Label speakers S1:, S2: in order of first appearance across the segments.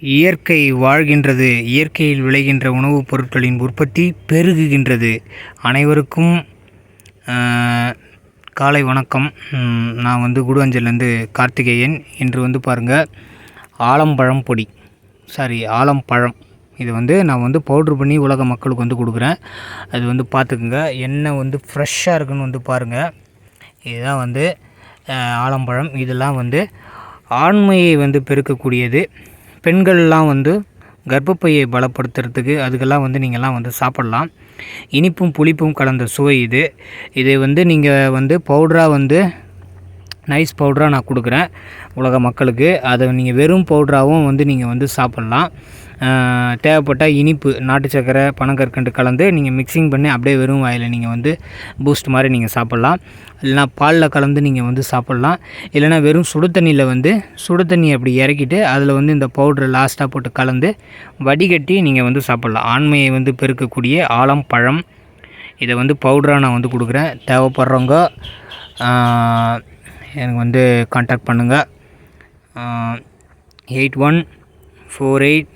S1: இயற்கை வாழ்கின்றது இயற்கையில் விளைகின்ற உணவுப் பொருட்களின் உற்பத்தி பெருகுகின்றது. அனைவருக்கும் காலை வணக்கம். நான் வந்து குடுவஞ்சல்லேருந்து கார்த்திகேயன். இன்று வந்து பாருங்கள் ஆலம்பழம் பொடி. சாரி ஆலம்பழம். இது வந்து நான் வந்து பவுட்ரு பண்ணி உலக மக்களுக்கு வந்து கொடுக்குறேன். அது வந்து பார்த்துக்குங்க. எண்ணெய் வந்து ஃப்ரெஷ்ஷாக இருக்குன்னு வந்து பாருங்கள் இதுதான் வந்து ஆலம்பழம். இதெல்லாம் வந்து ஆண்மையை வந்து பெருக்கக்கூடியது. பெண்கள்லாம் வந்து கர்ப்பப்பையை பலப்படுத்துறதுக்கு அதுக்கெல்லாம் வந்து நீங்கள்லாம் வந்து சாப்பிட்லாம். இனிப்பும் புளிப்பும் கலந்த சுவை இது. இதை வந்து நீங்கள் வந்து பவுடராக வந்து நைஸ் பவுடராக நான் கொடுக்குறேன் உலக மக்களுக்கு. அதை நீங்கள் வெறும் பவுடராகவும் வந்து நீங்கள் வந்து சாப்பிட்லாம். தேவைப்பட்டால் இனிப்பு நாட்டு சர்க்கரை பனங்கற்கண்டு கலந்து நீங்கள் மிக்சிங் பண்ணி அப்படியே வெறும் வாயில் நீங்கள் வந்து பூஸ்ட் மாதிரி நீங்கள் சாப்பிட்லாம். இல்லைனா பாலில் கலந்து நீங்கள் வந்து சாப்பிட்லாம். இல்லைனா வெறும் சுடு தண்ணியில் வந்து சுடுதண்ணி அப்படி இறக்கிட்டு அதில் வந்து இந்த பவுடரை லாஸ்ட்டாக போட்டு கலந்து வடிகட்டி நீங்கள் வந்து சாப்பிட்லாம். ஆண்மையை வந்து பெருக்கக்கூடிய ஆலம் பழம். இதை வந்து பவுடராக நான் வந்து கொடுக்குறேன். தேவைப்படுறவங்க எனக்கு வந்து காண்டாக்ட் பண்ணுங்கள் eight one four eight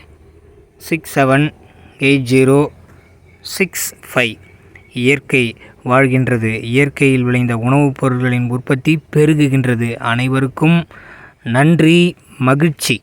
S1: six seven eight zero six five இயற்கை வாழ்கின்றது. இயற்கையில் விளைந்த உணவுப் பொருட்களின் உற்பத்தி பெருகுகின்றது. அனைவருக்கும் நன்றி மகிழ்ச்சி.